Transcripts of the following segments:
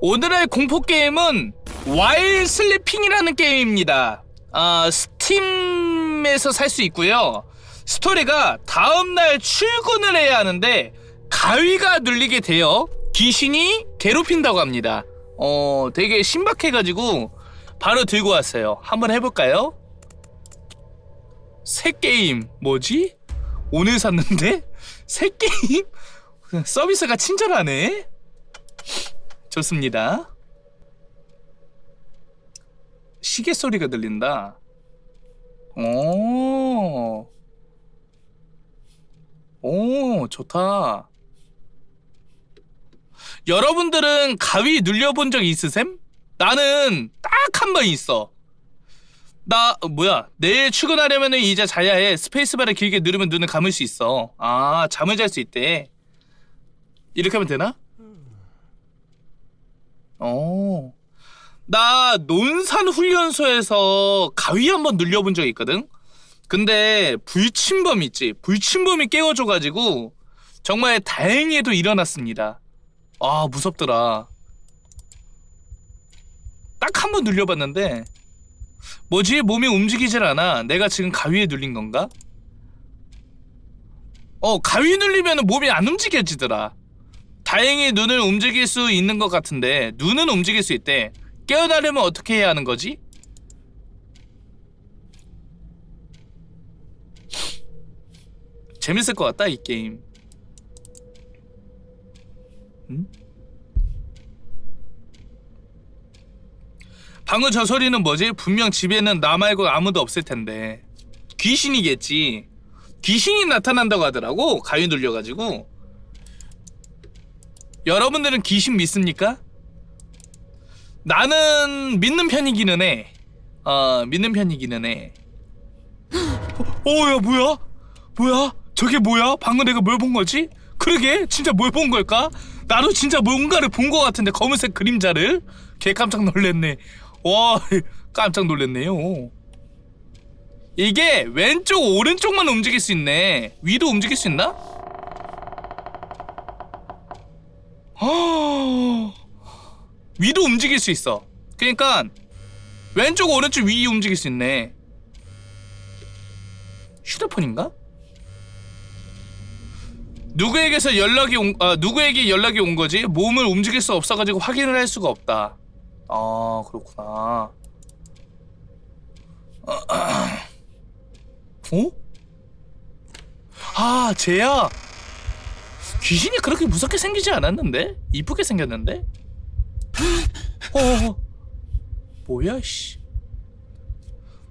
오늘의 공포 게임은 와일 슬리핑이라는 게임입니다. 아, 스팀에서 살 수 있고요. 스토리가 다음날 출근을 해야 하는데 가위가 눌리게 되어 귀신이 괴롭힌다고 합니다. 어, 되게 신박해가지고 바로 들고 왔어요. 한번 해볼까요? 새 게임 뭐지? 오늘 샀는데 새 게임 서비스가 친절하네. 좋습니다. 시계 소리가 들린다. 오, 오, 좋다. 여러분들은 가위 눌려본 적 있으셈? 나는 딱 한 번 있어. 나 어, 뭐야? 내일 출근하려면은 이제 자야 해. 스페이스바를 길게 누르면 눈을 감을 수 있어. 아, 잠을 잘 수 있대. 이렇게 하면 되나? 어. 나 논산 훈련소에서 가위 한번 눌려본 적 있거든. 근데 불침범 있지. 불침범이 깨워줘가지고 정말 다행히도 일어났습니다. 아 무섭더라. 딱 한 번 눌려봤는데 뭐지 몸이 움직이질 않아. 내가 지금 가위에 눌린 건가? 어 가위 눌리면 몸이 안 움직여지더라. 다행히 눈을 움직일 수 있는 것 같은데 눈은 움직일 수 있대. 깨어나려면 어떻게 해야 하는 거지? 재밌을 것 같다 이 게임. 음? 방금 저 소리는 뭐지? 분명 집에는 나 말고 아무도 없을 텐데 귀신이겠지. 귀신이 나타난다고 하더라고 가위 눌려가지고. 여러분들은 귀신 믿습니까? 나는 믿는 편이기는 해. 어, 믿는 편이기는 해. 어, 야, 뭐야? 뭐야? 저게 뭐야? 방금 내가 뭘 본 거지? 그러게, 진짜 뭘 본 걸까? 나도 진짜 뭔가를 본 거 같은데, 검은색 그림자를? 개 깜짝 놀랐네. 와, 깜짝 놀랐네요. 이게 왼쪽, 오른쪽만 움직일 수 있네. 위도 움직일 수 있나? 위도 움직일 수 있어. 그러니까 왼쪽 오른쪽 위 움직일 수 있네. 휴대폰인가? 누구에게서 연락이 온, 아, 누구에게 연락이 온 거지? 몸을 움직일 수 없어가지고 확인을 할 수가 없다. 아, 그렇구나. 어? 아, 쟤야. 귀신이 그렇게 무섭게 생기지 않았는데? 이쁘게 생겼는데? 어, 뭐야, 씨.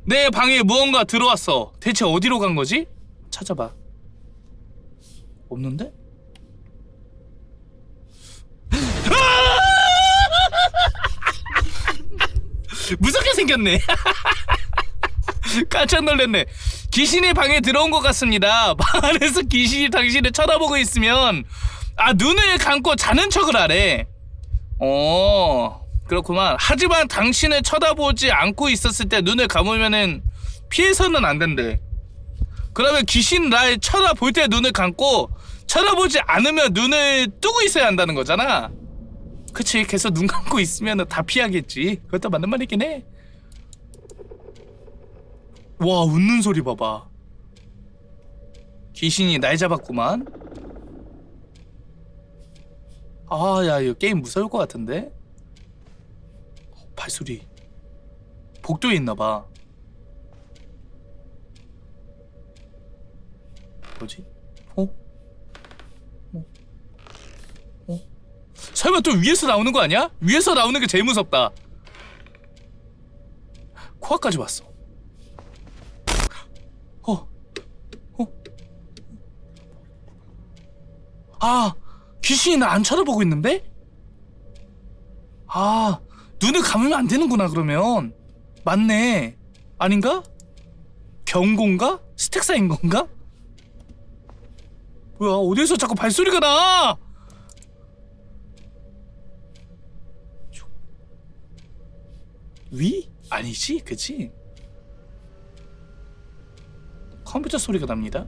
내 방에 무언가 들어왔어. 대체 어디로 간 거지? 찾아봐. 없는데? 무섭게 생겼네. 깜짝 놀랐네. 귀신이 방에 들어온 것 같습니다. 방 안에서 귀신이 당신을 쳐다보고 있으면 아 눈을 감고 자는 척을 하래. 어 그렇구만. 하지만 당신을 쳐다보지 않고 있었을 때 눈을 감으면은 피해서는 안 된대. 그러면 귀신 날 쳐다볼 때 눈을 감고 쳐다보지 않으면 눈을 뜨고 있어야 한다는 거잖아. 그치 계속 눈 감고 있으면 다 피하겠지. 그것도 맞는 말이긴 해. 와 웃는 소리 봐봐 귀신이 날 잡았구만 아 야 이거 게임 무서울 것 같은데 발소리 복도에 있나봐 뭐지? 어? 어? 어? 설마 또 위에서 나오는 거 아니야? 위에서 나오는 게 제일 무섭다 코앞까지 왔어 어, 어. 아, 귀신이 나 안 쳐다보고 있는데? 아, 눈을 감으면 안 되는구나, 그러면. 맞네. 아닌가? 경고인가? 스택사인 건가? 뭐야, 어디서 자꾸 발소리가 나! 위? 아니지, 그치? 컴퓨터 소리가 납니다.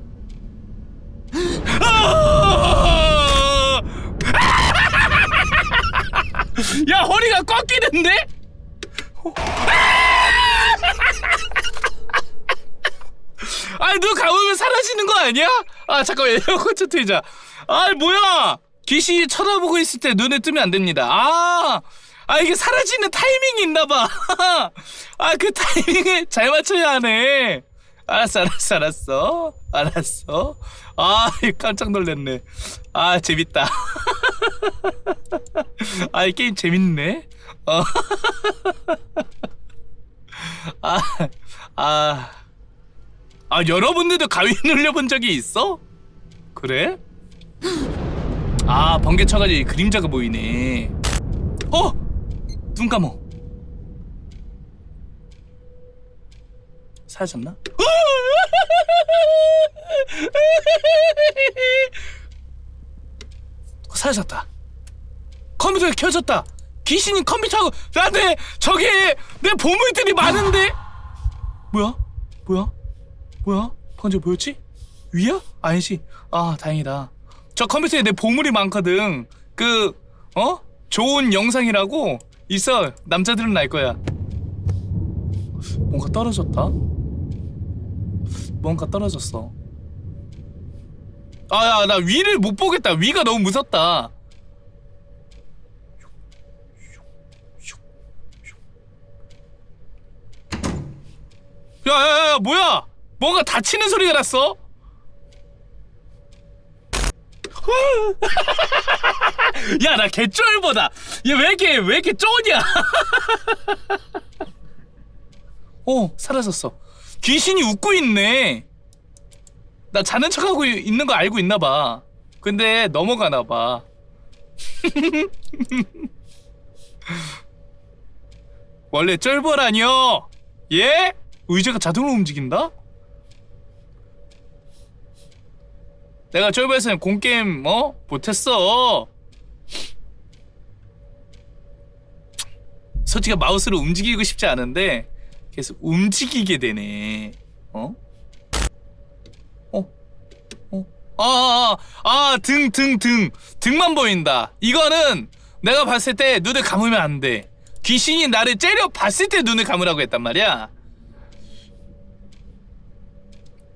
아! 야 허리가 꺾이는데? 아니 눈 감으면 사라지는 거 아니야? 아 잠깐만 에어컨 좀 틀자. 아 뭐야? 귀신이 쳐다보고 있을 때 눈을 뜨면 안 됩니다. 아, 아 이게 사라지는 타이밍이 있나봐. 아 그 타이밍을 잘 맞춰야 하네 알았어 알았어 알았어 알았어 아 깜짝 놀랐네 아 재밌다 아 이 게임 재밌네 어. 아, 아, 아, 여러분들도 가위 눌려본 적이 있어? 그래? 아, 번개 쳐가지고 그림자가 보이네. 어! 눈 감어. 사라졌나? 사라졌다. 컴퓨터가 켜졌다. 귀신이 컴퓨터하고 나한테 저게 내 보물들이 많은데 뭐야? 뭐야? 뭐야? 방금 뭐였지? 위야? 아니지. 아 다행이다. 저 컴퓨터에 내 보물이 많거든. 그 어? 좋은 영상이라고 있어. 남자들은 알 거야. 뭔가 떨어졌다. 뭔가 떨어졌어. 아야 나 위를 못 보겠다. 위가 너무 무섭다. 야야야 뭐야? 뭔가 다치는 소리가 났어? 야 나 개쫄보다 얘왜 이렇게 왜 이렇게 쪼냐? 어 사라졌어. 귀신이 웃고 있네. 나 자는 척하고 있는 거 알고 있나 봐. 근데 넘어가나 봐. 원래 쫄보라뇨? 예? 의자가 자동으로 움직인다? 내가 쫄보에서는 공게임 어? 못했어 솔직히 마우스를 움직이고 싶지 않은데 계속 움직이게 되네 어? 어? 어? 아, 아, 등, 등, 등. 등만 보인다. 이거는 내가 봤을 때 눈을 감으면 안 돼. 귀신이 나를 째려 봤을 때 눈을 감으라고 했단 말이야.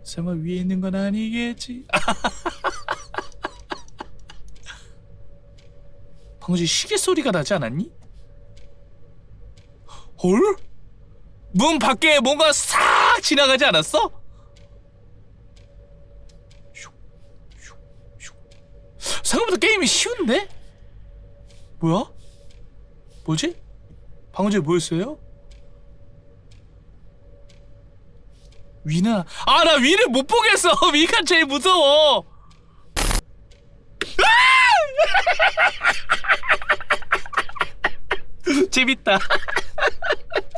설마 위에 있는 건 아니겠지? 방금 시계 소리가 나지 않았니? 헐? 문 밖에 뭔가 싹 지나가지 않았어? 생각보다 게임이 쉬운데? 뭐야? 뭐지? 방금 전에 뭐였어요? 위나 아 나 위를 못 보겠어 위가 제일 무서워 아! 재밌다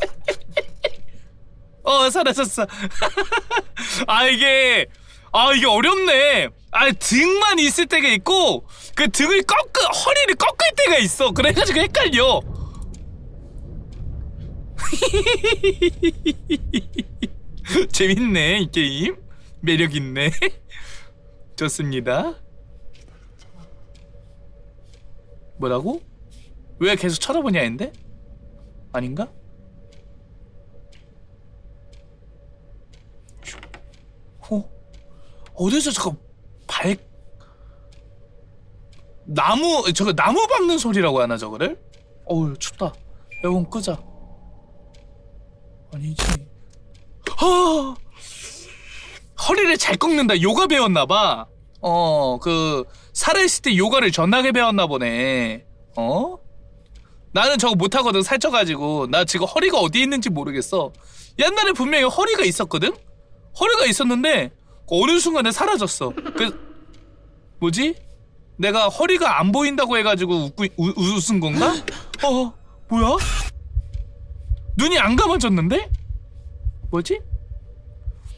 어 사라졌어 아. 이게 아 이게 어렵네. 아 등만 있을 때가 있고 그 등을 꺾을 허리를 꺾을 때가 있어. 그래가지고 헷갈려. 재밌네 이 게임. 매력 있네. 좋습니다. 뭐라고? 왜 계속 쳐다보냐 했는데? 아닌가? 어? 어디서 잠깐 발 나무 저거 나무 밟는 소리라고 하나 저거를? 어우 춥다. 에어컨 끄자. 아니지 아! 허리를 잘 꺾는다. 요가 배웠나 봐. 어 그 살아있을 때 요가를 전하게 배웠나 보네. 어? 나는 저거 못하거든. 살쪄가지고. 나 지금 허리가 어디 있는지 모르겠어. 옛날에 분명히 허리가 있었거든? 허리가 있었는데 어느 순간에 사라졌어 그 뭐지? 내가 허리가 안 보인다고 해가지고 웃고, 우, 웃은 건가? 어 뭐야? 눈이 안 감아졌는데? 뭐지?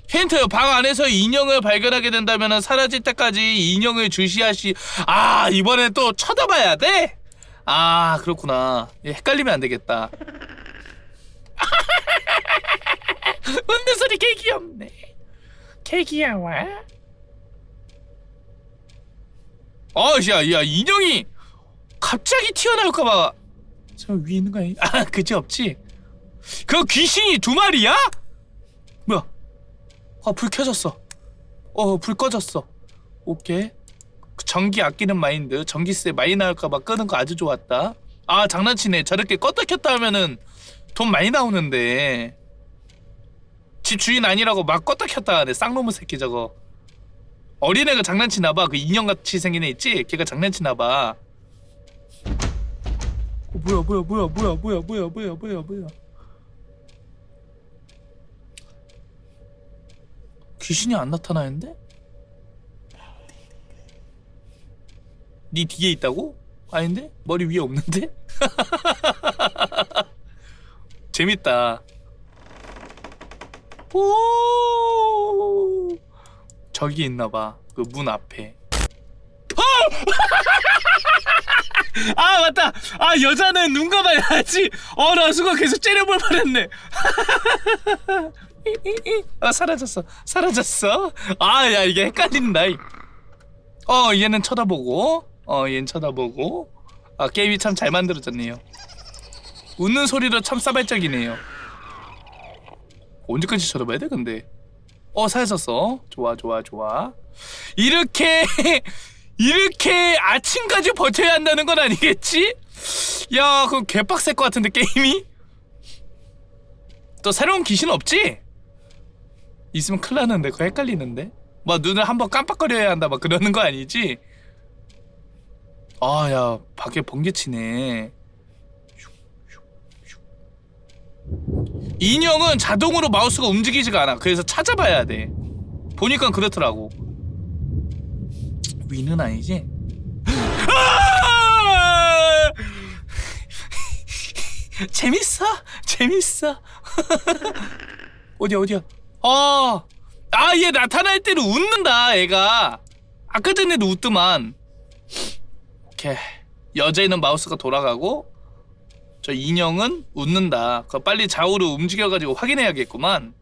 힌트 방 안에서 인형을 발견하게 된다면 사라질 때까지 인형을 주시하시 아 이번엔 또 쳐다봐야 돼? 아 그렇구나 얘 헷갈리면 안 되겠다 웃는 소리 개 귀엽네 개 귀여워 어야 야 인형이 갑자기 튀어나올까봐 설마 위에 있는 거 아니? 아 그지 없지? 그 귀신이 두 마리야? 뭐야? 아 불 켜졌어. 어 불 꺼졌어. 오케이. 그 전기 아끼는 마인드 전기세 많이 나올까봐 끄는 거 아주 좋았다. 아 장난치네. 저렇게 껐다 켰다 하면은 돈 많이 나오는데 집 주인 아니라고 막 껐다 켰다 하네. 쌍놈의 새끼 저거. 어린애가 장난치나 봐. 그 인형같이 생긴 애 있지? 걔가 장난치나 봐. 어, 뭐야 뭐야 뭐야 뭐야 뭐야 뭐야 뭐야 뭐야 뭐야 귀신이 안 나타나는데? 네 뒤에 있다고? 아닌데? 머리 위에 없는데? 재밌다 오! 저기 있나봐. 그 문 앞에. 아! 맞다! 아 여자는 눈 감아야지! 어 나 순간 계속 째려볼 뻔했네. 아 사라졌어. 사라졌어? 아 야 이게 헷갈린다. 이. 어 얘는 쳐다보고. 어 얘는 쳐다보고. 아 게임이 참 잘 만들어졌네요. 웃는 소리로 참 싸발적이네요 언제까지 쳐다봐야 돼 근데 어 사라졌어 좋아 좋아 좋아 이렇게 이렇게 아침까지 버텨야 한다는 건 아니겠지? 야 그럼 개빡셀 것 같은데 게임이 또 새로운 귀신 없지? 있으면 큰일 나는데 그거 헷갈리는데 뭐 눈을 한번 깜빡거려야 한다 막 그러는 거 아니지? 아 야 밖에 번개 치네 인형은 자동으로 마우스가 움직이지가 않아 그래서 찾아봐야 돼 보니까 그렇더라고 위는 아니지? 아! 재밌어 재밌어 어디야 어디야 아, 아, 얘 나타날 때는 웃는다, 애가. 아까 전에도 웃더만. 오케이. 여자애는 마우스가 돌아가고, 저 인형은 웃는다. 그거 빨리 좌우로 움직여가지고 확인해야겠구만.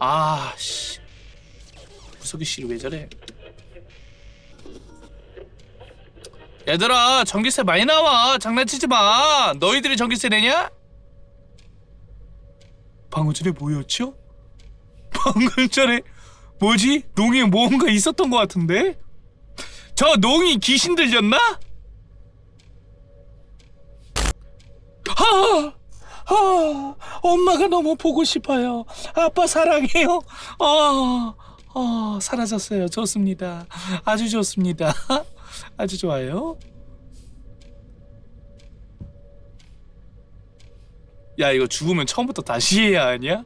아, 씨. 무석이 씨를 왜 저래? 얘들아, 전기세 많이 나와. 장난치지 마. 너희들이 전기세 내냐? 방금 전에 뭐였죠? 방금 전에 뭐지? 농에 뭔가 있었던 것 같은데? 저 농이 귀신 들렸나? 아, 아, 엄마가 너무 보고 싶어요. 아빠 사랑해요. 아, 아, 사라졌어요. 좋습니다. 아주 좋습니다. 아주 좋아요. 야 이거 죽으면 처음부터 다시 해야 하냐?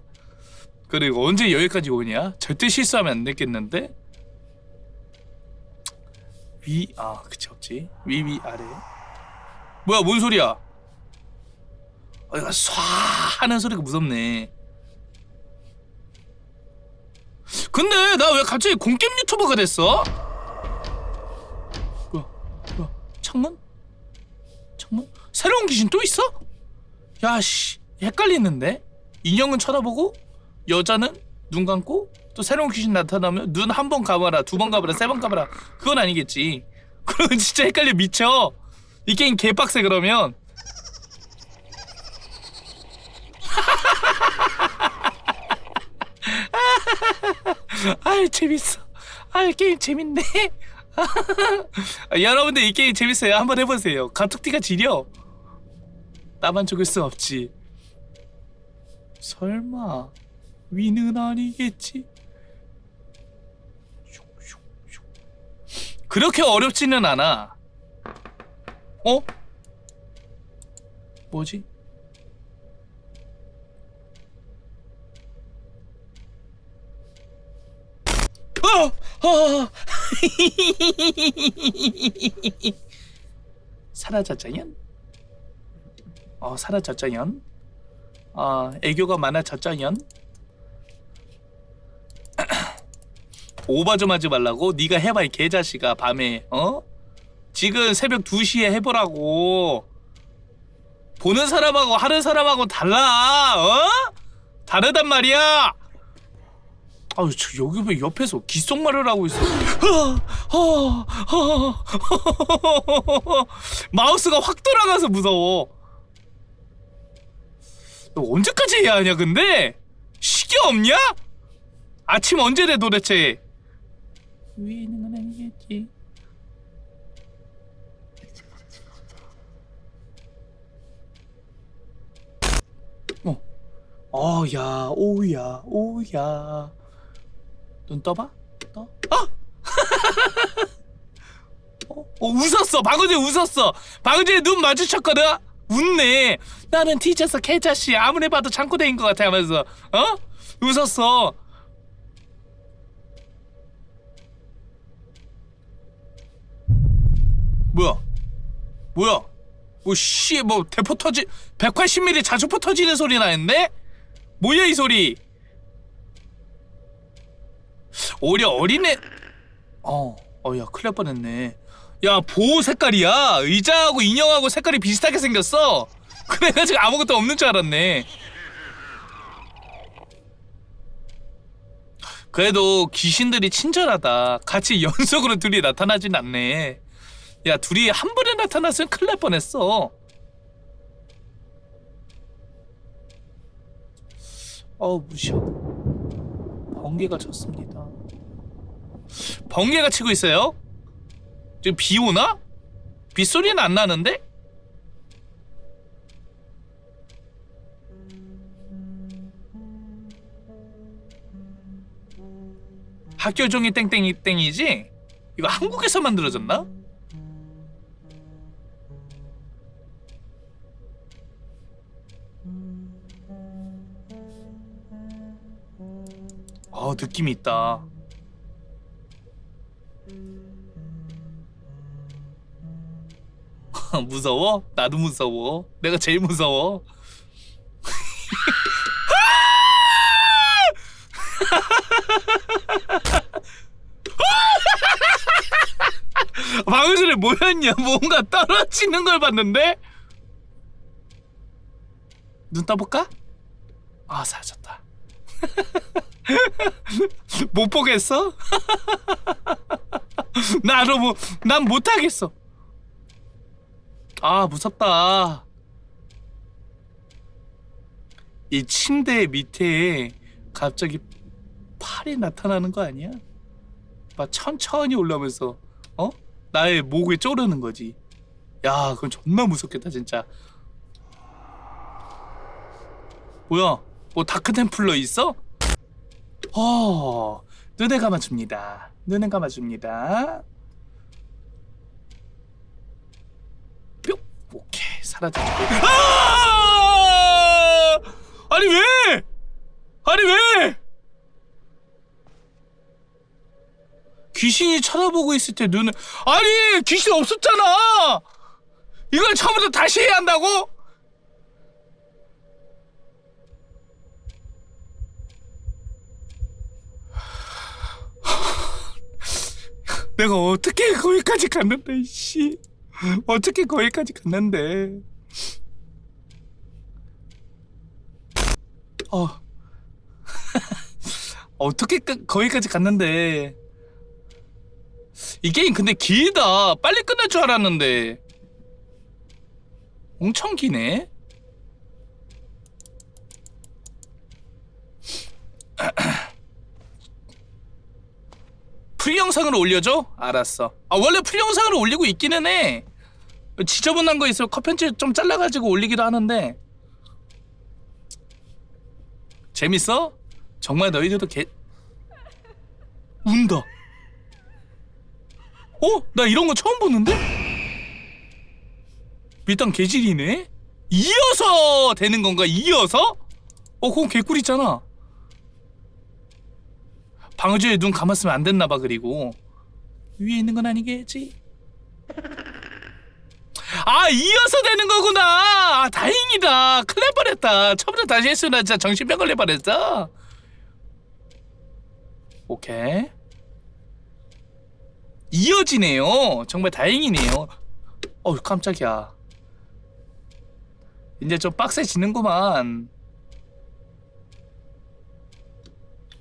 그리고 언제 여기까지 오냐? 절대 실수하면 안 되겠는데? 위, 아 그치 없지 위, 위, 아래 뭐야 뭔 소리야? 아 이거 쏴 하는 소리가 무섭네 근데 나 왜 갑자기 공겜 유튜버가 됐어? 뭐야 뭐야 창문? 창문? 새로운 귀신 또 있어? 야 씨 헷갈리는데 인형은 쳐다보고 여자는 눈 감고 또 새로운 귀신 나타나면 눈 한 번 감아라 두 번 감아라 세 번 감아라. 그건 아니겠지. 그러면 진짜 헷갈려 미쳐. 이 게임 개빡세 그러면. 아이 재밌어. 아 게임 재밌네. 아, 여러분들 이 게임 재밌어요. 한번 해보세요. 가툭티가 지려. 나만 죽을 수 없지. 설마 위는 아니겠지? 그렇게 어렵지는 않아. 어? 뭐지? 어! 어! 사라졌자냐? 어 사라졌자연 어 애교가 많아졌자연 오바 좀 하지 말라고 네가 해봐 이 개자식아 밤에 어? 지금 새벽 2시에 해보라고. 보는 사람하고 하는 사람하고 달라 어? 다르단 말이야. 아유 저 여기 왜 옆에서 귓속말을 하고 있어. 마우스가 확 돌아가서 무서워. 너 언제까지 해야 하냐 근데? 시계 없냐? 아침 언제 돼 도대체 위에 있는 건 아니겠지 어. 어, 야, 오야, 오야. 눈 떠봐? 떠? 아! 어, 어, 웃었어. 방금 전에 웃었어. 방금 전에 눈 마주쳤거든? 웃네. 나는 티셔츠 개자씨 아무리 봐도 창고대인 것 같아 하면서, 어? 웃었어. 뭐야? 뭐야? 뭐, 씨, 뭐, 대포 터지, 180mm 자주포 터지는 소리 나는데? 뭐야, 이 소리? 오히려 어린애, 어, 어, 야, 큰일 날 뻔했네. 야, 보호 색깔이야. 의자하고 인형하고 색깔이 비슷하게 생겼어. 그래가지고 아무것도 없는 줄 알았네. 그래도 귀신들이 친절하다. 같이 연속으로 둘이 나타나진 않네. 야, 둘이 한 번에 나타났으면 큰일 날 뻔했어. 어우, 무셔. 번개가 쳤습니다. 번개가 치고 있어요? 지금 비 오나? 빗소리는 안 나는데? 학교 종이 땡땡이 땡이지? 이거 한국에서 만들어졌나? 어 느낌이 있다. 무서워? 나도 무서워. 내가 제일 무서워. 방금 전에 뭐였냐? 뭔가 떨어지는 걸 봤는데? 눈 떠볼까? 아 사라졌다. 못 보겠어? 나도 뭐, 난 못하겠어. 아, 무섭다. 이 침대 밑에 갑자기 팔이 나타나는 거 아니야? 막 천천히 올라오면서, 어? 나의 목에 쪼르는 거지. 야, 그건 존나 무섭겠다, 진짜. 뭐야? 뭐 다크 템플러 있어? 어, 눈을 감아줍니다. 눈을 감아줍니다. 뿅! 오케이, 사라졌고. 아! 아니, 왜? 아니, 왜? 귀신이 쳐다보고 있을 때 눈을. 아니, 귀신 없었잖아! 이걸 처음부터 다시 해야 한다고? 내가 어떻게 거기까지 갔는데 씨. 어떻게 거기까지 갔는데. 어. 어떻게 까- 거기까지 갔는데. 이 게임 근데 길다. 빨리 끝날 줄 알았는데. 엄청 기네 풀 영상으로 올려줘? 알았어. 아 원래 풀 영상으로 올리고 있기는 해. 지저분한 거 있으면 컷 편집 좀 잘라가지고 올리기도 하는데 재밌어? 정말 너희들도 개 운다. 어? 나 이런 거 처음 보는데? 일단 개질이네. 이어서 되는 건가? 이어서? 어, 그건 개꿀이잖아. 방어주에 눈 감았으면 안 됐나 봐 그리고. 위에 있는 건 아니겠지? 아 이어서 되는 거구나! 아 다행이다! 큰일 날 뻔했다. 처음부터 다시 했으면 나 진짜 정신병 걸릴 뻔했어. 오케이. 이어지네요. 정말 다행이네요. 어우 깜짝이야. 이제 좀 빡세지는구만.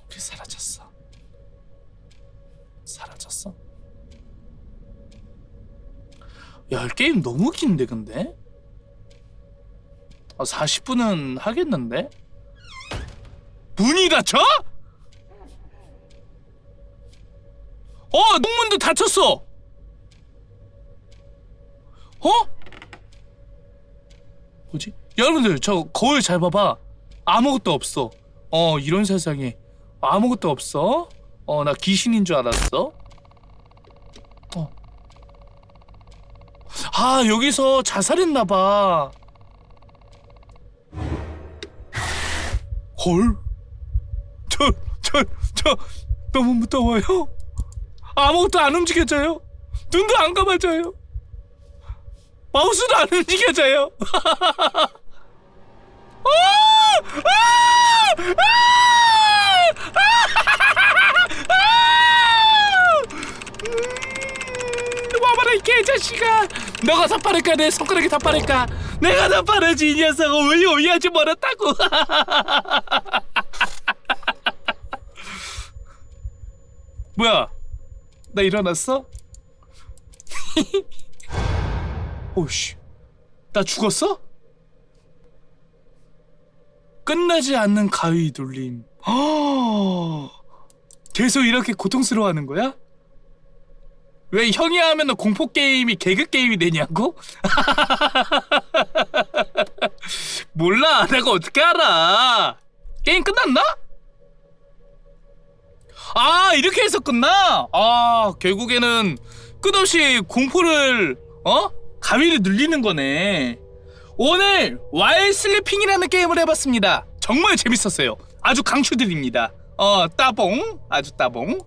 어디 사라졌어? 사라졌어? 야 게임 너무 긴데 근데? 아 40분은 하겠는데? 문이 닫혀? 어 농문도 닫혔어 어? 뭐지? 여러분들 저 거울 잘 봐봐 아무것도 없어 어 이런 세상에 아무것도 없어 어 나 귀신인 줄 알았어 어. 아 여기서 자살했나봐 헐? 저, 저, 저 너무 무서워요 아무것도 안 움직여져요 눈도 안 감아져요 마우스도 안 움직여져요 아! 아! 음, 와봐라 이 개자식아. 너가 다 빠를까? 내 손가락이 다 빠를까? 내가 다 빠르지 이 녀석아. 왜 오해하지 말았다고? 뭐야? 나 일어났어? 오씨. 나 죽었어? 끝나지 않는 가위 눌림. 계속 이렇게 고통스러워하는 거야? 왜 형이 하면 공포 게임이 개그 게임이 되냐고? 몰라 내가 어떻게 알아 게임 끝났나? 아 이렇게 해서 끝나? 아 결국에는 끝없이 공포를 어? 가위를 눌리는 거네 오늘 와일 슬리핑이라는 게임을 해봤습니다 정말 재밌었어요 아주 강추드립니다 어 따봉 아주 따봉